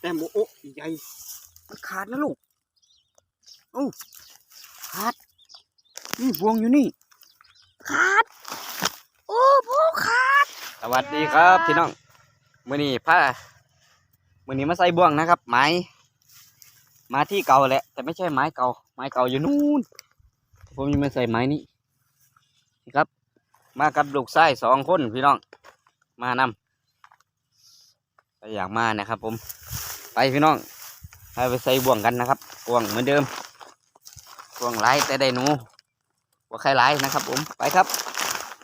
แต้มโอ้โอ้ใหญ่มันขาดนะลูกโอ้ขาด นี่บวงอยู่นี่ ขาด โอ้พ่อขาด สวัสดีครับพี่น้องมื้อนี้พามื้อนี้มาใส่บ่วงนะครับ ไม้ มาที่เก่าแหละ แต่ไม่ใช่ไม้เก่า ไม้เก่าอยู่นู่น ผมยังไม่ใส่ไม้นี้นี่ครับ มากับลูกชายสองคนพี่น้อง มานำ ไปอยากมานะครับ ผม ไปพี่น้องให้ไปใส่บ่วงกันนะครับบ่วงเหมือนเดิมบ่วงไร้แต่ได้หนูว่าใครไร้นะครับ ผมไปครับ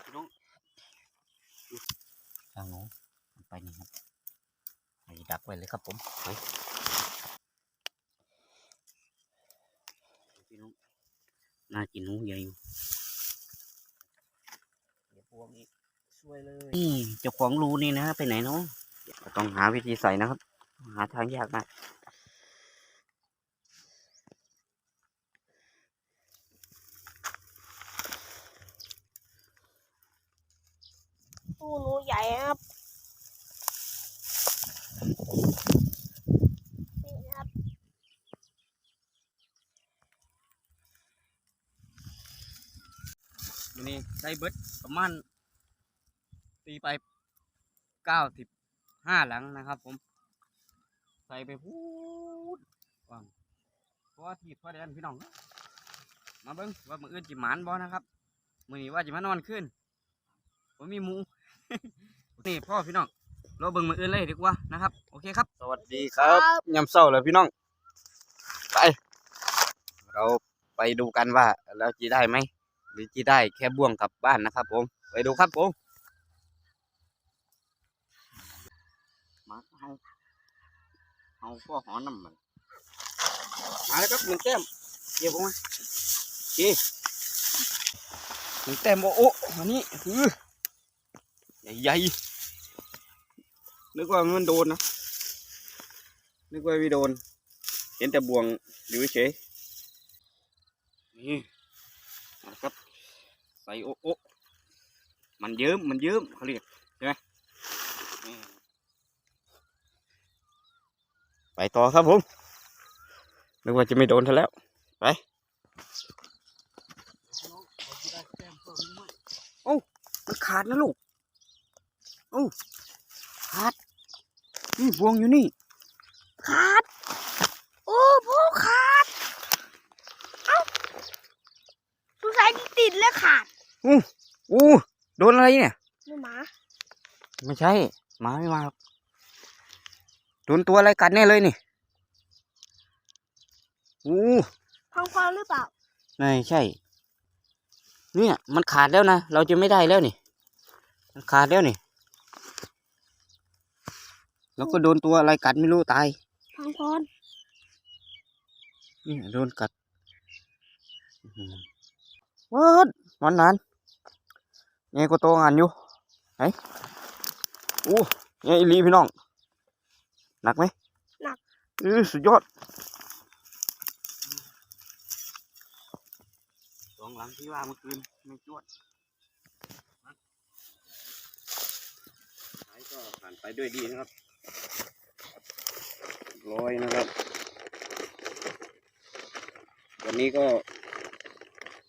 พี่น้องทางโน้นไปนี่ครับไปดักไว้เลยครับ ผมไปพี่น้องน่ากินหนูใหญ่อยู่เดี๋ยวพวกนี้ช่วยเลยนี่เจ้าของรูนี่นะไปไหนเนาะ ก็ต้องหาวิธีใส่นะครับ หาทางยากมากตู้หนูใหญ่ครับนี่ครับวันนี้ใส่เบิดประมาณตีไปเก้าสิบ ห้าหลังนะครับผม ใส่ไปพูดว่างเพราะว่าที่พ่อแดนพี่น้อง มาเบิ้งว่ามืออื่นจิหมานบ่นะครับมือนี้ว่าจิมานอนขึ้นผมมีหมูนี่พ่อพี่น้องเราเบิ้งมืออื่นเลยดีกว่านะครับ โอเคครับ สวัสดีครับยำเศร้าเลยพี่น้องไปเราไปดูกันว่าเราจะได้ไหมหรือจะได้แค่บ่วงกลับบ้านนะครับผม ไปดูครับผมมาเอา เอาพ่อหอน้ำมันมาแล้วครับหนึ่งแต้มเดี๋ยวผมมาโอเคหนึ่งแต้มโอ้โอ้มานี่คือใหญ่ๆนึกว่ามันโดนนะนึกว่าไม่โดน เห็นแต่บ่วงอยู่เฉยนี่นะครับใส่โอะโอะมันเยิ้มมันเยิ้มเขาเรียกใช่ไหม ไปต่อครับผมนึกว่าจะไม่โดนเท่าแล้ว ไปโอ้ามันขาดนะลูกโอ้าขาด นี่บวงอยู่นี่ ขาด โอ้พ่อขาด เอ้าสงสัยติดแล้วขาดอู้โดนอะไรเนี่ยดูหมา ไม่ใช่หมาไม่มาหรอก โดนตัวอะไรกัดแน่เลยนี่อู้พังความหรือเปล่าไม่ใช่ เนี่ย มันขาดแล้วนะ เราจะไม่ได้แล้วนี่ มันขาดแล้วนี่ แล้วก็โดนตัวอะไรกัดไม่รู้ตายพังพรนี่โดนกัดอื้อหือวัดวันนั้นไงก็โตงานอยู่ไหนอู้ไงอีหลีพี่น้อง หนักไหมหนักเออสุดยอดสองหลังที่ว่าเมื่อคืนไม่จวดสายก็ผ่านไปด้วยดีนะครับร้อยนะครับ วันนี้ก็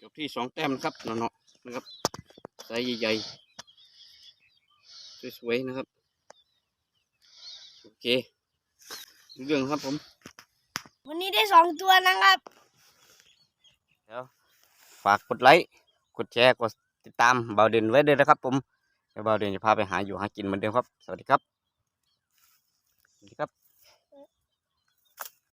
จบที่สองแต้มนะครับเนาะๆนะครับไซส์ใหญ่ๆสวยๆนะครับ โอเครู้ เรื่องครับผม วันนี้ได้สองตัวนะครับฝากกดไลค์ กดแชร์ กดติดตามเบาเด่นไว้ด้วยนะครับ ผมเดี๋ยวเบาเด่นจะพาไปหาอยู่หากินเหมือนเดิมครับ สวัสดีครับ สวัสดีครับ